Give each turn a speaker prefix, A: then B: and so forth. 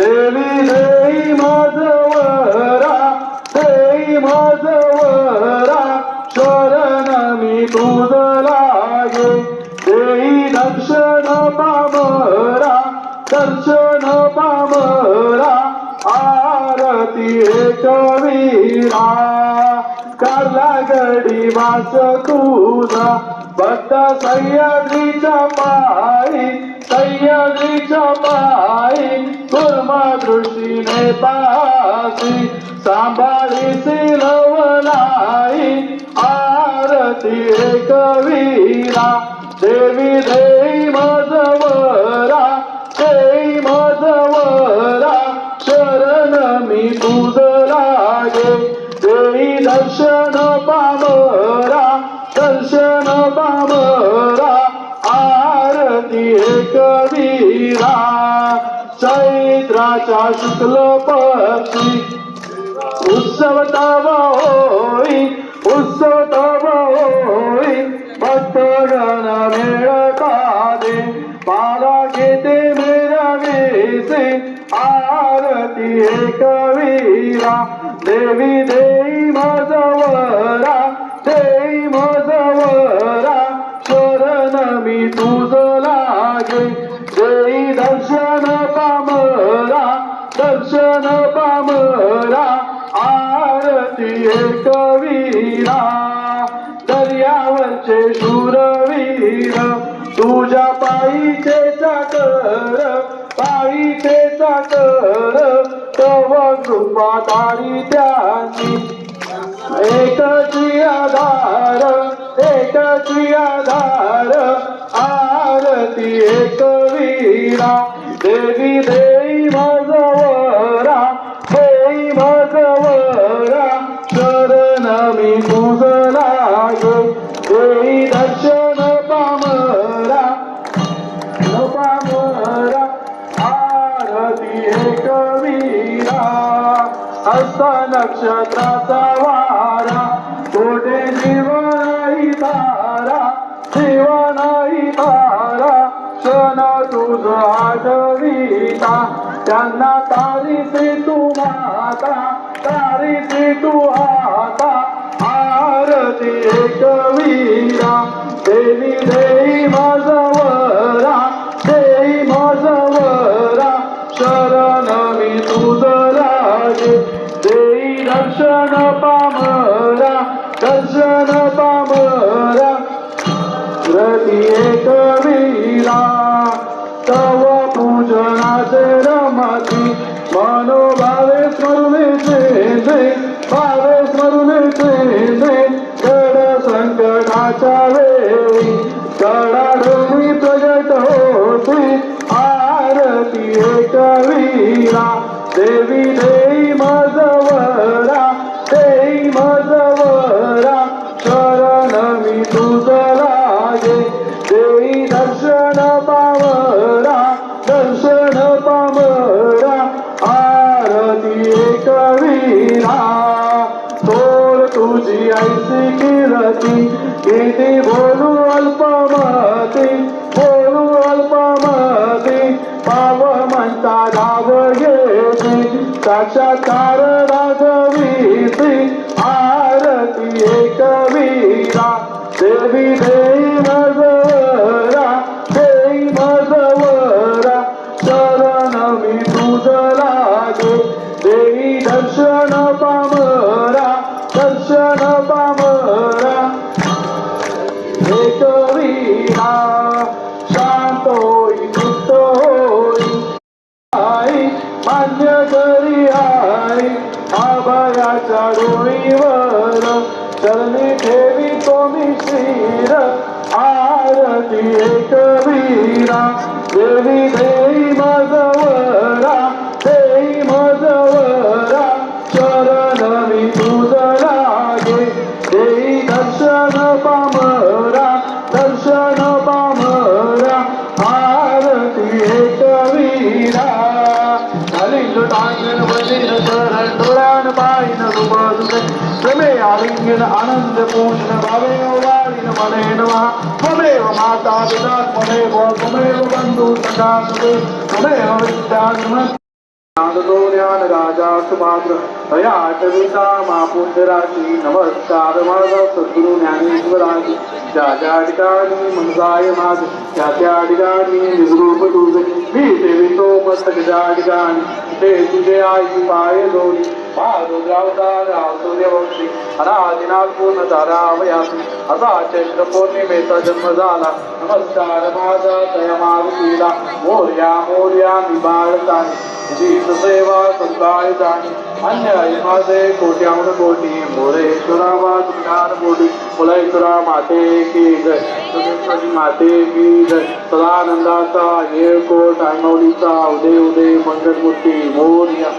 A: देवी देई माझवरा देई माझवरा शरण मी तुझ लागे देई दर्शन पामरा दर्शन पामरा आरती एकवीरा काला गडी वास तुझा भक्त सह्याद्रीच्या पायी सह्याद्रीच्या पायी. तिने पासी सांभाळी सिलवलाई आरती कवीरा देवी देई चैत्राच्या शुक्ल पक्षी उत्सव तव होई उत्सव तव होई भक्त गण मेळ कादे पाला घेते मेरा वेसे आरती एकवीरा देवी देई मजवरा देई मजवरा शरण मी तुझला वीरा दर्यावरचे शूरवीर तुझ्या पायीचे चाकर पायीचे चाकर तव कृपा तारी त्यांनी. एकची आधार एकची आधार आरती एकवीरा देवी देवी नक्षत्राचा वारा कोठे जीवनाई तारा जीवनाई तारा क्षण तुझ आठविता त्यांना तारीचे तू माता तारीचे तू आता. आरती एकवीरा देवी देई माझवरा दर्शन पामरा दर्शन पामरा। एक वीरा तव पूजनाचे रमती मनोभावे स्मरुने चेंदे भावे स्मरुने कड संकटाच्या वेळी कडाडून प्रगट होती आरती एकवीरा देवी देवी दर्शन पावरा दर्शन पावरा आरती कवीरा तोर तुझी ऐसी किरती किती बोलू अल्पमती बोलू अल्पमती. पाव म्हणता धाव घेती साक्षात्कार राघवीती आरती कवीरा देवी देवी देवी दर्शन पामरा दर्शन पामरा. एकवीरा शांत होई मुक्त होई आई मान्य करी आई आभयाच्या डोळीवर चरणी ठेवी मी शिर आरती एकवीरा देवी देई मजवरा आनंद पूजन भावे वाळीन मने नमः त्वमेव माता पिता त्वमेव त्वमेव बन्धु सखा सुते त्वमेव विद्या आनंदो ज्ञान राजा सुमात्र तया आठविता मापुंडराशी नमस्कार माझा सद्गुरु ज्ञानेश्वराशी ज्या ज्या ठिकाणी मनसाय माझ त्या त्या ठिकाणी निवृप तुझे मी देवितो मस्तक ज्या ठिकाणी ते तुझे आई पाय दोरी महारुद्रावतार रावतो अनादिनाथ पूर्ण तारावयासी असा चैत्र पौर्णिमेचा जन्म झाला. नमस्कार माझा तया मारुतीला. मोर्या मोर्या मी बाळतानी जीत सेवा संताय जाणी अन्य माझे कोट्यावण कोटी. मोरेश्वरा वाचणार कोटी मुलेश्वरा माते की जय. सुरेश्वरी माते की सदानंदाचा येळकोट आंगवलीचा उदय उदय मंगलमूर्ती मोर्या.